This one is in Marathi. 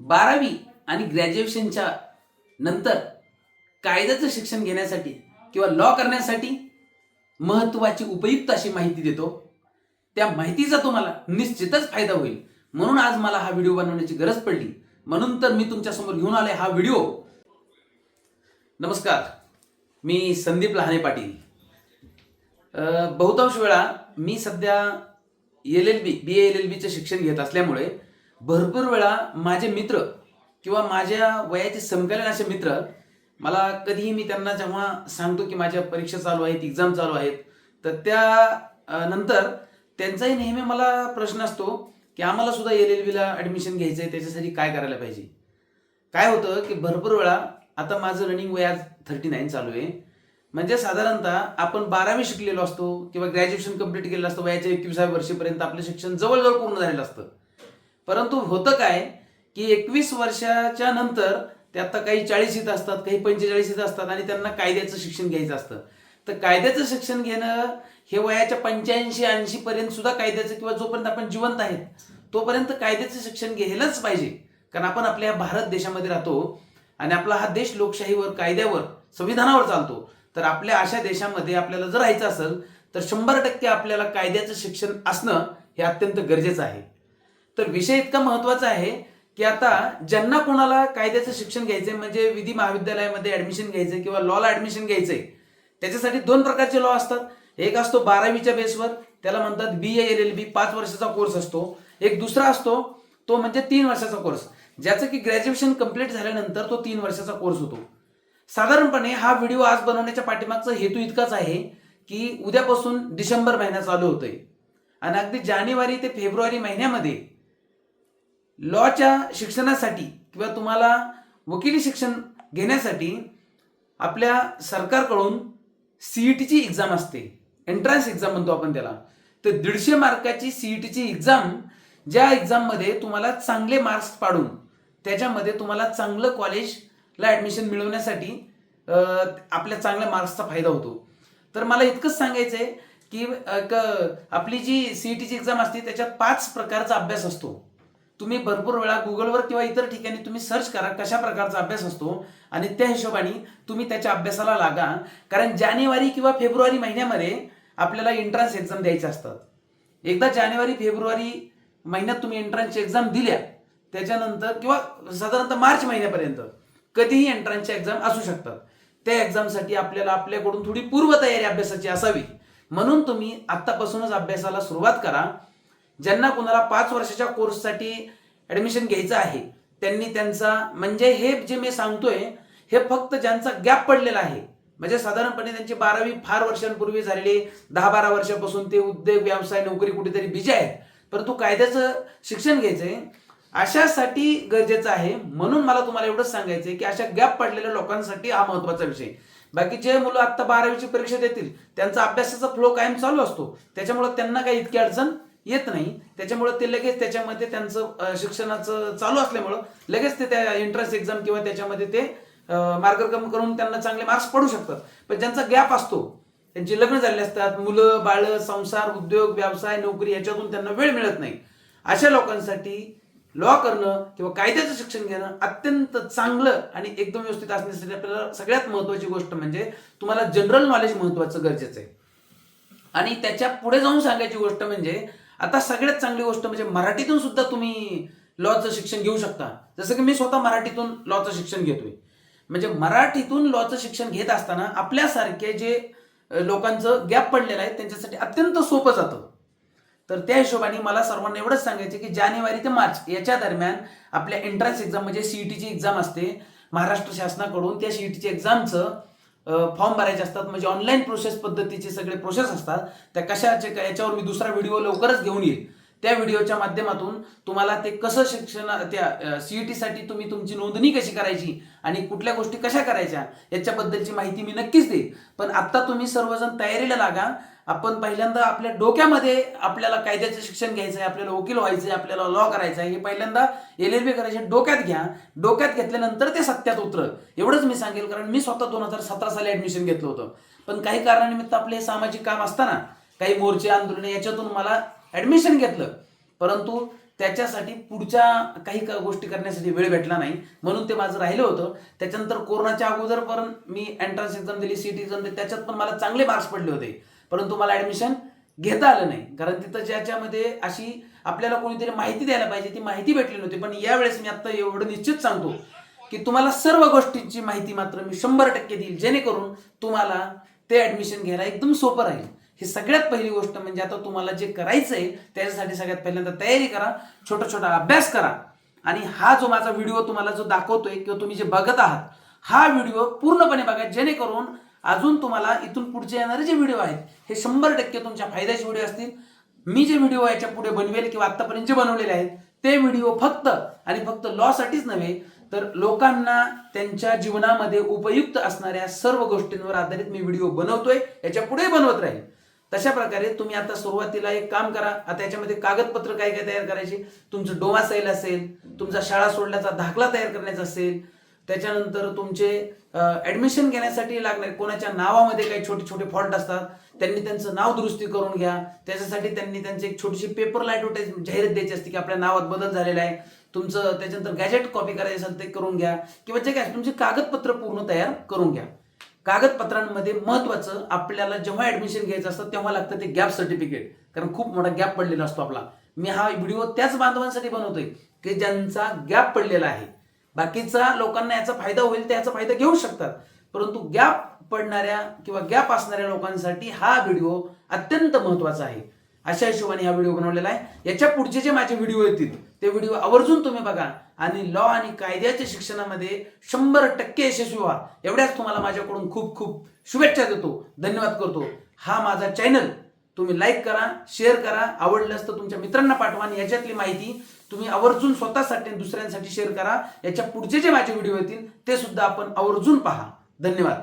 बारावी आणि ग्रॅज्युएशनच्या नंतर कायद्याचं शिक्षण घेण्यासाठी किंवा लॉ करण्यासाठी महत्त्वाची उपयुक्त अशी माहिती देतो. त्या माहितीचा तुम्हाला निश्चितच फायदा होईल. म्हणून आज मला हा व्हिडिओ बनवण्याची गरज पडली. म्हणून तर मी तुमच्यासमोर घेऊन आले हा व्हिडिओ. नमस्कार. मी संदीप लहाने पाटील. बहुतांश वेळा मी सध्या L L B B L L बीचं शिक्षण घेत असल्यामुळे भरपूर वेळा माझे मित्र किंवा माझ्या वयाचे समकालीन असे मित्र मला कधीही मी त्यांना जेव्हा सांगतो की माझ्या परीक्षा चालू आहेत एक्झाम चालू आहेत तर त्या नंतर त्यांचाही नेहमी मला प्रश्न असतो की आम्हाला सुद्धा एल एल बीला ॲडमिशन घ्यायचं आहे त्याच्यासाठी काय करायला पाहिजे? काय होतं की भरपूर वेळा आता माझं रनिंग वय आज थर्टी नाईन चालू आहे. म्हणजे साधारणतः आपण बारावी शिकलेलो असतो किंवा ग्रॅज्युएशन कंप्लीट केलेलं असतं वयाच्या एकविसाव्या वर्षीपर्यंत आपलं शिक्षण जवळजवळ पूर्ण झालेलं असतं. परंतु होतं काय की एकवीस वर्षाच्या नंतर ते आता काही चाळीस येत असतात काही पंचेचाळीस इथं असतात आणि त्यांना कायद्याचं शिक्षण घ्यायचं असतं. तर कायद्याचं शिक्षण घेणं हे वयाच्या पंच्याऐंशी ऐंशी पर्यंत सुद्धा कायद्याचं किंवा जोपर्यंत आपण जिवंत आहेत तोपर्यंत कायद्याचं शिक्षण घ्यायलाच पाहिजे. कारण आपण आपल्या भारत देशामध्ये राहतो आणि आपला हा देश लोकशाहीवर कायद्यावर संविधानावर चालतो. तर आपल्या अशा देशामध्ये आपल्याला जर राहायचं असेल तर शंभर टक्के आपल्याला कायद्याचं शिक्षण असणं हे अत्यंत गरजेचं आहे. तर विषय इतका महत्त्वाचा आहे की आता ज्यांना कोणाला कायद्याचं शिक्षण घ्यायचंय म्हणजे विधी महाविद्यालयामध्ये ऍडमिशन घ्यायचंय किंवा लॉला ऍडमिशन घ्यायचंय त्याच्यासाठी दोन प्रकारचे लॉ असतात. एक असतो बारावीच्या बेसवर त्याला म्हणतात बी एल एल बी पाच वर्षाचा कोर्स असतो. एक दुसरा असतो तो म्हणजे तीन वर्षाचा कोर्स ज्याचं की ग्रॅज्युएशन कंप्लीट झाल्यानंतर तो तीन वर्षाचा कोर्स होतो. साधारणपणे हा व्हिडिओ आज बनवण्याच्या पाठीमागचा हेतू इतकाच आहे की उद्यापासून डिसेंबर महिना चालू होतोय. आणि अगदी जानेवारी ते फेब्रुवारी महिन्यामध्ये लॉच्या शिक्षणासाठी किंवा तुम्हाला वकिली शिक्षण घेण्यासाठी आपल्या सरकारकडून सीईटीची एक्झाम असते. एंट्रन्स एक्झाम म्हणतो आपण त्याला. तर दीडशे मार्काची सीईटीची एक्झाम ज्या एक्झाममध्ये तुम्हाला चांगले मार्क्स पाडून त्याच्यामध्ये तुम्हाला चांगलं कॉलेजला ॲडमिशन मिळवण्यासाठी आपल्या चांगल्या मार्क्सचा फायदा होतो. तर मला इतकंच सांगायचं आहे की आपली जी सीईटीची एक्झाम असते त्याच्यात पाच प्रकारचा अभ्यास असतो. तुम्ही भरपूर वेळा गुगलवर किंवा इतर ठिकाणी तुम्ही सर्च करा कशा प्रकारचा अभ्यास असतो आणि त्या हिशोबाने तुम्ही त्याच्या अभ्यासाला लागा. कारण जानेवारी किंवा फेब्रुवारी महिन्यामध्ये आपल्याला एंट्रन्स एक्झाम द्यायच्या असतात. एकदा जानेवारी फेब्रुवारी महिन्यात तुम्ही एंट्रन्सची एक्झाम दिल्या त्याच्यानंतर किंवा साधारणतः मार्च महिन्यापर्यंत कधीही एंट्रन्सच्या एक्झाम असू शकतात. त्या एक्झामसाठी आपल्याला आपल्याकडून थोडी पूर्वतयारी अभ्यासाची असावी. म्हणून तुम्ही आत्तापासूनच अभ्यासाला सुरुवात करा. ज्यांना कुणाला पाच वर्षाच्या कोर्ससाठी ऍडमिशन घ्यायचं आहे त्यांनी त्यांचा म्हणजे हे जे मी सांगतोय हे फक्त ज्यांचा गॅप पडलेला आहे. म्हणजे साधारणपणे त्यांची बारावी फार वर्षांपूर्वी झालेली दहा बारा वर्षापासून ते उद्योग व्यवसाय नोकरी कुठेतरी बिजी आहेत. परंतु कायद्याचं शिक्षण घ्यायचंय अशासाठी गरजेचं आहे. म्हणून मला तुम्हाला एवढंच सांगायचंय की अशा गॅप पडलेल्या लोकांसाठी हा महत्त्वाचा विषय. बाकी जे मुलं आता बारावीची परीक्षा देतील त्यांचा अभ्यासाचा फ्लो कायम चालू असतो. त्याच्यामुळे त्यांना काही इतकी अडचण येत नाही. त्याच्यामुळे ते लगेच त्याच्यामध्ये त्यांचं शिक्षणाचं चालू असल्यामुळं लगेच ते त्या एंट्रन्स एक्झाम किंवा त्याच्यामध्ये ते मार्गक्रम करून त्यांना चांगले मार्क्स पडू शकतात. पण ज्यांचा गॅप असतो त्यांची लग्न झालेली असतात मुलं बाळ संसार उद्योग व्यवसाय नोकरी याच्यातून त्यांना वेळ मिळत नाही. अशा लोकांसाठी लॉ करणं किंवा कायद्याचं शिक्षण घेणं अत्यंत चांगलं आणि एकदम व्यवस्थित असण्यासाठी आपल्याला सगळ्यात महत्वाची गोष्ट म्हणजे तुम्हाला जनरल नॉलेज महत्वाचं गरजेचं आहे. आणि त्याच्या पुढे जाऊन सांगायची गोष्ट म्हणजे आता सगळ्यात चांगली गोष्ट म्हणजे मराठीतून सुद्धा तुम्ही लॉचं शिक्षण घेऊ शकता. जसं की मी स्वतः मराठीतून लॉचं शिक्षण घेतोय. म्हणजे मराठीतून लॉचं शिक्षण घेत असताना आपल्यासारखे जे लोकांचं गॅप पडलेलं आहे त्यांच्यासाठी अत्यंत सोपं जातं. तर त्या हिशोबाने मला सर्वांना एवढंच सांगायचं की जानेवारी ते मार्च याच्या दरम्यान आपल्या एंट्रन्स एक्झाम म्हणजे सीईटीची एक्झाम असते. महाराष्ट्र शासनाकडून त्या सीईटीच्या एक्झामचं फॉर्म भरायचे असतात. म्हणजे ऑनलाईन प्रोसेस पद्धतीचे सगळे प्रोसेस असतात. त्या कशाचे याच्यावर मी दुसरा व्हिडिओ लवकरच घेऊन येईल. त्या व्हिडिओच्या माध्यमातून तुम्हाला ते कसं शिक्षण त्या सीईटी साठी तुम्ही तुमची नोंदणी कशी करायची आणि कुठल्या गोष्टी कशा करायच्या याच्याबद्दलची माहिती मी नक्कीच देईन पण आत्ता तुम्ही सर्वजण तयारीला लागा. आपण पहिल्यांदा आपल्या डोक्यामध्ये आपल्याला कायद्याचं शिक्षण घ्यायचं आहे आपल्याला वकील व्हायचं आहे आपल्याला लॉ करायचं आहे हे पहिल्यांदा एल एल बी करायचे डोक्यात घ्या. डोक्यात घेतल्यानंतर ते सत्यात उतर. एवढंच मी सांगेल कारण मी स्वतः दोन हजार सतरा साली ऍडमिशन घेतलं होतं. पण काही कारणानिमित्त आपले हे सामाजिक काम असताना काही मोर्चे आंदोलन याच्यातून मला ऍडमिशन घेतलं. परंतु त्याच्यासाठी पुढच्या काही गोष्टी करण्यासाठी वेळ भेटला नाही. म्हणून ते माझं राहिलं होतं. त्याच्यानंतर कोरोनाच्या अगोदर पण मी एंट्रन्स एक्झाम दिली सीटी एक्झाम दिली त्याच्यात पण मला चांगले मार्क्स पडले होते. परंतु मला ॲडमिशन घेता आलं नाही. कारण तिथं ज्याच्यामध्ये अशी आपल्याला कोणीतरी माहिती द्यायला पाहिजे ती माहिती भेटली नव्हती. पण यावेळेस मी आत्ता एवढं निश्चित सांगतो की तुम्हाला सर्व गोष्टींची माहिती मात्र मी शंभर टक्के देईल. जेणेकरून तुम्हाला ते ॲडमिशन घ्यायला एकदम सोपं राहील. ही सगळ्यात पहिली गोष्ट म्हणजे आता तुम्हाला जे करायचं आहे त्याच्यासाठी सगळ्यात पहिल्यांदा तयारी करा छोटा छोटा अभ्यास करा. आणि हा जो माझा व्हिडिओ तुम्हाला जो दाखवतोय किंवा तुम्ही जे बघत आहात हा व्हिडिओ पूर्णपणे बघा. जेणेकरून अजून तुम्हाला इथून पुढचे येणारे जे व्हिडिओ आहेत हे शंभर टक्के तुमच्या फायद्याचे व्हिडिओ असतील. मी जे व्हिडिओ याच्यापुढे बनवेल किंवा आतापर्यंत जे बनवलेले आहेत ते व्हिडिओ फक्त आणि फक्त लॉसाठीच नव्हे तर लोकांना त्यांच्या जीवनामध्ये उपयुक्त असणाऱ्या सर्व गोष्टींवर आधारित मी व्हिडिओ बनवतोय याच्यापुढे बनवत राहील. तशा प्रकारे तुम्ही आता सुरुवातीला एक काम करा आता याच्यामध्ये कागदपत्र काय काय तयार करायचे? तुमचं डोमासाईल असेल तुमचा शाळा सोडल्याचा दाखला तयार करण्याचा असेल त्याच्यानंतर तुमचे ऍडमिशन घेण्यासाठी लागणारे कोणाच्या नावामध्ये काही छोटे छोटे फॉल्ट असतात त्यांनी त्यांचं नाव दुरुस्ती करून घ्या. त्याच्यासाठी त्यांनी त्यांची एक छोटीशी पेपरला ऍडव्हर्टाईज जाहिरात द्यायची असते की आपल्या नावात बदल झालेला आहे. तुमचं त्याच्यानंतर गॅजेट कॉपी करायचं असेल ते करून घ्या. किंवा जे काय तुमचे कागदपत्र पूर्ण तयार करून घ्या. कागदपत्रांमध्ये महत्वाचं आपल्याला जेव्हा ऍडमिशन घ्यायचं असतं तेव्हा लागतं ते गॅप सर्टिफिकेट कारण खूप मोठा गॅप पडलेला असतो आपला. मी हा व्हिडिओ त्याच बांधवांसाठी बनवतोय की ज्यांचा गॅप पडलेला आहे. बाकीचा लोकांना याचा फायदा होईल ते याचा फायदा घेऊ शकतात. परंतु गॅप पडणाऱ्या किंवा गॅप असणाऱ्या लोकांसाठी हा व्हिडिओ अत्यंत महत्त्वाचा आहे. अशा हिशोबाने हा व्हिडिओ बनवलेला आहे. याच्या पुढचे जे माझे व्हिडिओ येतील ते व्हिडिओ आवर्जून तुम्ही बघा आणि लॉ आणि कायद्याच्या शिक्षणामध्ये शंभर टक्के यशस्वी व्हा. एवढ्याच तुम्हाला माझ्याकडून खूप खूप शुभेच्छा देतो. धन्यवाद करतो. हा माझा चॅनल तुम्ही लाईक करा शेअर करा. आवडलं तर तुमच्या मित्रांना पाठवा आणि याच्यातली माहिती तुम्ही आवर्जून स्वतःसाठी आणि दुसऱ्यांसाठी शेअर करा. याच्या पुढचे जे माझे व्हिडिओ येतील ते सुद्धा आपण आवर्जून पहा. धन्यवाद.